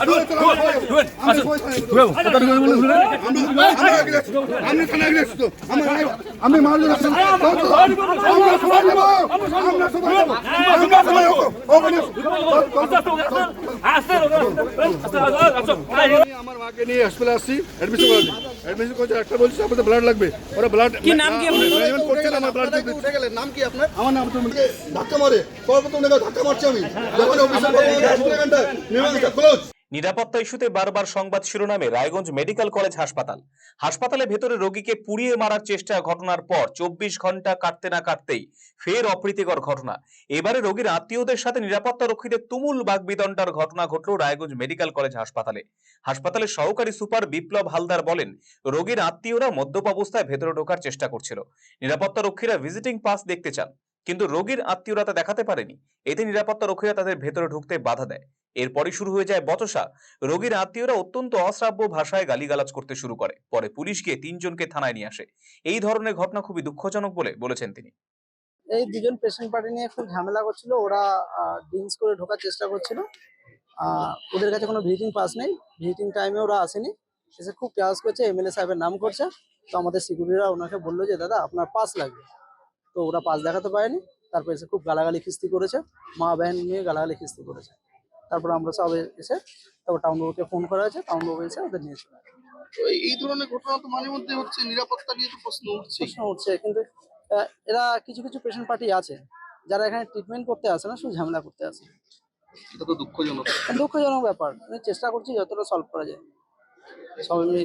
আমি তো আমার- মাকে নিয়ে হসপিটালে আসছি অ্যাডমিশন করাচ্ছি অ্যাডমিশন করছে একটা বলছে আপনাদের ব্লাড লাগবে ওরা ব্লাড কি নাম কি ম্যানেজমেন্ট করছে না আমার ব্লাড কোথায় উঠে গেলেন নাম কি আপনার আমার নাম তো ধাক্কা মারে সর্বপ্রথম দেখো ধাক্কা মারছি আমি যখন অফিসে ক্লোজ নিরাপত্তা ইস্যুতে বারবার সংবাদ শিরোনামে রায়গঞ্জ মেডিকেল কলেজ হাসপাতাল। হাসপাতালে ভেতরে রোগীকে পুড়িয়ে মারার চেষ্টা ঘটনার পর চব্বিশ ঘণ্টা কাটতে না কাটতেই ফের অপ্রীতিকর ঘটনা। এবারে রোগীর আত্মীয়দের সাথে নিরাপত্তা রক্ষীদের তুমুল বাগবিদণ্ডার ঘটনা ঘটল রায়গঞ্জ মেডিকেল কলেজ হাসপাতালে। হাসপাতালের সহকারী সুপার বিপ্লব হালদার বলেন, রোগীর আত্মীয়রা মদ্যপ অবস্থায় ভেতরে ঢোকার চেষ্টা করছিল। নিরাপত্তা রক্ষীরা ভিজিটিং পাস দেখতে চান, কিন্তু রোগীর আত্মীয়রা তা দেখাতে পারেনি। এতে নিরাপত্তা রক্ষীরা তাদের ভেতরে ঢুকতে বাধা দেয়। এরপরই শুরু হয়ে যায় বচসা। রোগীর আত্মীয়রা অত্যন্ত অশ্রাব্য ভাষায় গালিগালাজ করতে শুরু করে। পরে পুলিশ গিয়ে তিনজনকে থানায় নিয়ে আসে। এই ধরনের ঘটনা খুবই দুঃখজনক বলে বলেছেন তিনি। এই দুজন পেশেন্ট পার্টি নিয়ে খুব ঝামেলা করছিল। ওরা ড্রিঙ্কস করে ঢোকার চেষ্টা করছিল। ওদের কাছে কোনো ভিজিটিং পাস নেই। ভিজিটিং টাইমে ওরা আসেনি। এসে খুব ক্লাস করছে। এমএলএ সাহেবের নাম করছে। তো আমাদের সিকিউরিটিরা ওনাকে বলল যে, দাদা, আপনার পাস লাগবে। তো ওরা পাস দেখাতে পারেনি। তারপর এসে খুব গালাগালি খিস্তি করেছে। মা বহন নিয়ে গালাগালি খিস্তি করেছে। তারপর আমরা সব এসে তারপর টাউন বাবুকে ফোন করা হয়েছে টাউন বাবু এসে ওদের নিয়ে চলে এই ধরনের ঘটনা তো মাঝে মধ্যে হচ্ছে নিরাপত্তা নিয়ে তো প্রশ্ন উঠছে প্রশ্ন উঠছে কিন্তু এরা কিছু কিছু পেশেন্ট পার্টি আছে যারা এখানে ট্রিটমেন্ট করতে আসে না শুধু ঝামেলা করতে আসে। এটা তো দুঃখজনক। দুঃখজনক ব্যাপার। আমি চেষ্টা করছি যতটা সলভ করা যায়। সবাই মিলে